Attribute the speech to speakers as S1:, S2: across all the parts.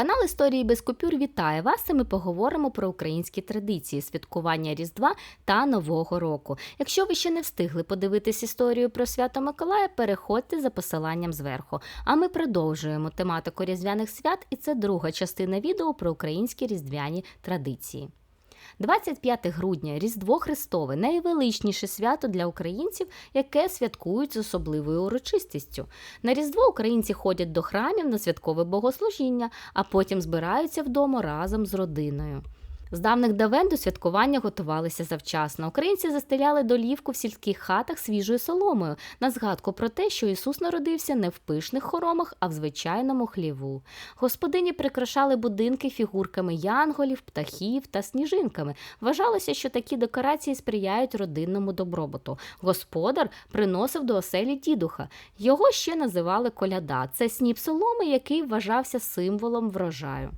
S1: Канал Історії без купюр вітає вас. і Ми поговоримо про українські традиції святкування Різдва та Нового року. Якщо ви ще не встигли подивитись історію про свято Миколая, переходьте за посиланням зверху. А ми продовжуємо тематику різдвяних свят, і це друга частина відео про українські різдвяні традиції. 25 грудня Різдво Христове найвеличніше свято для українців, яке святкують з особливою урочистістю. На Різдво українці ходять до храмів на святкове богослужіння, а потім збираються вдома разом з родиною. З давних давен до святкування готувалися завчасно. Українці застеляли долівку в сільських хатах свіжою соломою на згадку про те, що Ісус народився не в пишних хоромах, а в звичайному хліву. Господині прикрашали будинки фігурками янголів, птахів та сніжинками. Вважалося, що такі декорації сприяють родинному добробуту. Господар приносив до оселі дідуха. Його ще називали коляда. Це сніп соломи, який вважався символом врожаю.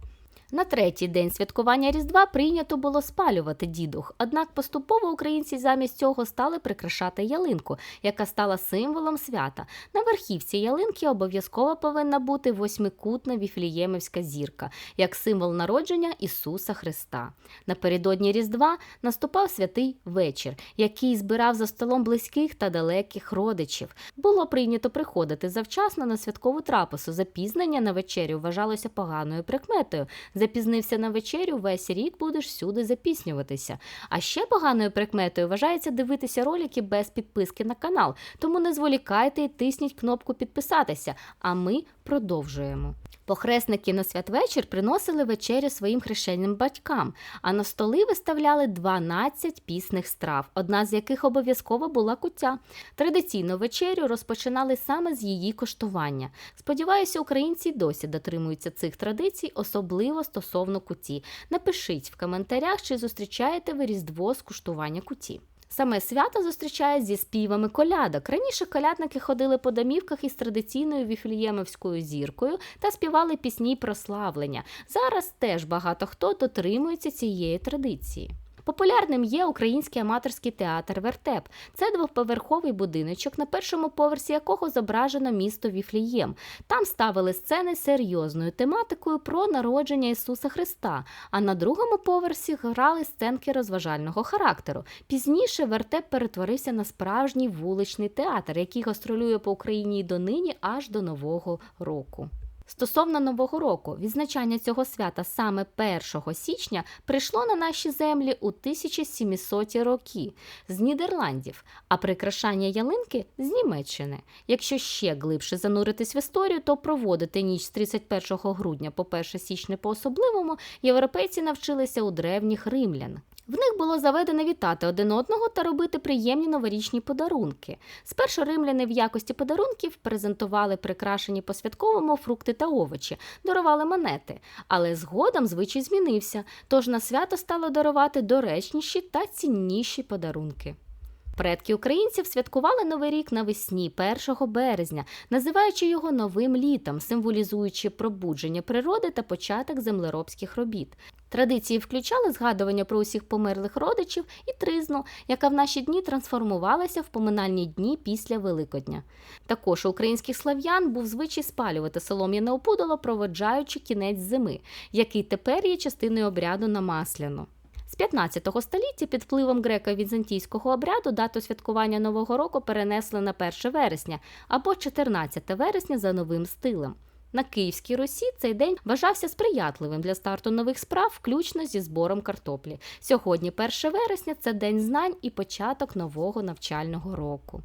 S1: На третій день святкування Різдва прийнято було спалювати дідух, однак поступово українці замість цього стали прикрашати ялинку, яка стала символом свята. На верхівці ялинки обов'язково повинна бути восьмикутна віфліємівська зірка, як символ народження Ісуса Христа. Напередодні Різдва наступав святий вечір, який збирав за столом близьких та далеких родичів. Було прийнято приходити завчасно на святкову трапезу. Запізнення на вечерю вважалося поганою прикметою. Запізнився на вечерю, весь рік будеш всюди запіснюватися. А ще поганою прикметою вважається дивитися ролики без підписки на канал. Тому не зволікайте і тисніть кнопку підписатися. А ми продовжуємо. Похресники на святвечір приносили вечерю своїм хрещеним батькам, а на столи виставляли 12 пісних страв, одна з яких обов'язково була куття. Традиційну вечерю розпочинали саме з її коштування. Сподіваюся, українці досі дотримуються цих традицій, особливо стосовно куті. Напишіть в коментарях, чи зустрічаєте ви різдво з куштування куті. Саме свято зустрічає зі співами колядок. Раніше колядники ходили по домівках із традиційною віфліємовською зіркою та співали пісні прославлення. Зараз теж багато хто дотримується цієї традиції. Популярним є український аматорський театр Вертеп. Це двоповерховий будиночок, на першому поверсі якого зображено місто Віфлієм. Там ставили сцени серйозною тематикою про народження Ісуса Христа, а на другому поверсі грали сценки розважального характеру. Пізніше Вертеп перетворився на справжній вуличний театр, який гастролює по Україні й донині аж до Нового року. Стосовно Нового року, відзначання цього свята саме 1 січня прийшло на наші землі у 1700 роки з Нідерландів, а прикрашання ялинки з Німеччини. Якщо ще глибше зануритись в історію, то проводити ніч з 31 грудня по 1 січня по особливому європейці навчилися у древніх римлян. В них було заведено вітати один одного та робити приємні новорічні подарунки. Спершу римляни в якості подарунків презентували прикрашені по святковому фрукти та овочі, дарували монети, але згодом звичай змінився, тож на свято стало дарувати доречніші та цінніші подарунки. Предки українців святкували Новий рік навесні, 1 березня, називаючи його новим літом, символізуючи пробудження природи та початок землеробських робіт. Традиції включали згадування про усіх померлих родичів і тризну, яка в наші дні трансформувалася в поминальні дні після Великодня. Також у українських слав'ян був звичай спалювати солом'яне опудало, проводжаючи кінець зими, який тепер є частиною обряду на масляну. З 15 століття під впливом греко-візантійського обряду дату святкування Нового року перенесли на 1 вересня або 14 вересня за новим стилем. На Київській Русі цей день вважався сприятливим для старту нових справ, включно зі збором картоплі. Сьогодні, 1 вересня, це день знань і початок нового навчального року.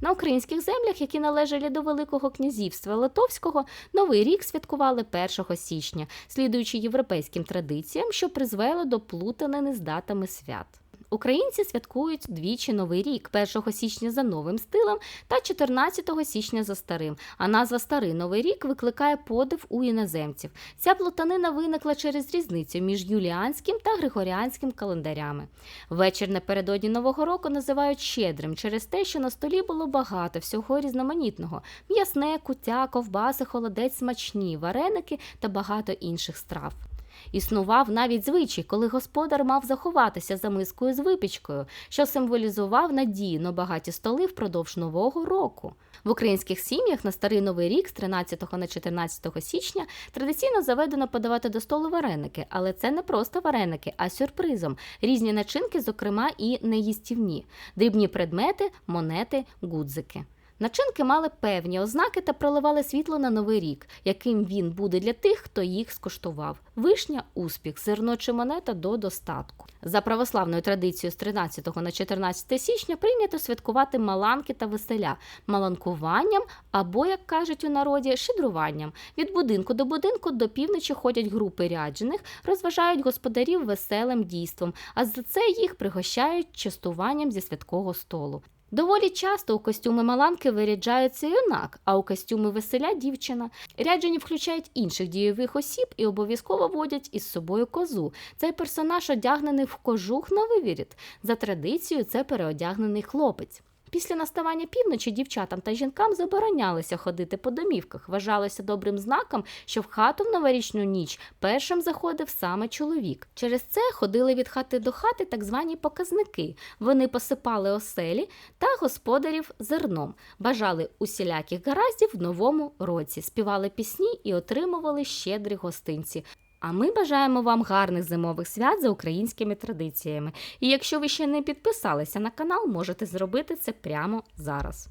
S1: На українських землях, які належали до Великого князівства Литовського, Новий рік святкували 1 січня, слідуючи європейським традиціям, що призвело до плутанини з датами свят. Українці святкують двічі новий рік 1 січня за новим стилем та 14 січня за старим. А назва Старий Новий рік викликає подив у іноземців. Ця плутанина виникла через різницю між юліанським та григоріанським календарями. Вечір напередодні Нового року називають щедрим через те, що на столі було багато всього різноманітного: м'ясне, куття, ковбаси, холодець, смачні, вареники та багато інших страв. Існував навіть звичай, коли господар мав заховатися за мискою з випічкою, що символізував надію на багаті столи впродовж нового року. В українських сім'ях на старий новий рік з 13 на 14 січня традиційно заведено подавати до столу вареники, але це не просто вареники, а сюрпризом. Різні начинки, зокрема, і неїстівні, дрібні предмети, монети, гудзики. Начинки мали певні ознаки та проливали світло на новий рік, яким він буде для тих, хто їх скуштував. Вишня успіх, зерно чи монета до достатку. За православною традицією з 13 на 14 січня прийнято святкувати маланки та веселя, маланкуванням або, як кажуть у народі, щедруванням. Від будинку до будинку до півночі ходять групи ряджених, розважають господарів веселим дійством, а за це їх пригощають частуванням зі святкового столу. Доволі часто у костюми маланки виряджається юнак, а у костюми веселя дівчина. Ряджені включають інших дійових осіб і обов'язково водять із собою козу. Цей персонаж одягнений в кожух на вивіріт. За традицією, це переодягнений хлопець. Після наставання півночі дівчатам та жінкам заборонялося ходити по домівках. Вважалося добрим знаком, що в хату в новорічну ніч першим заходив саме чоловік. Через це ходили від хати до хати так звані показники. Вони посипали оселі та господарів зерном, бажали усіляких гараздів в новому році, співали пісні і отримували щедрі гостинці. А ми бажаємо вам гарних зимових свят за українськими традиціями. І якщо ви ще не підписалися на канал, можете зробити це прямо зараз.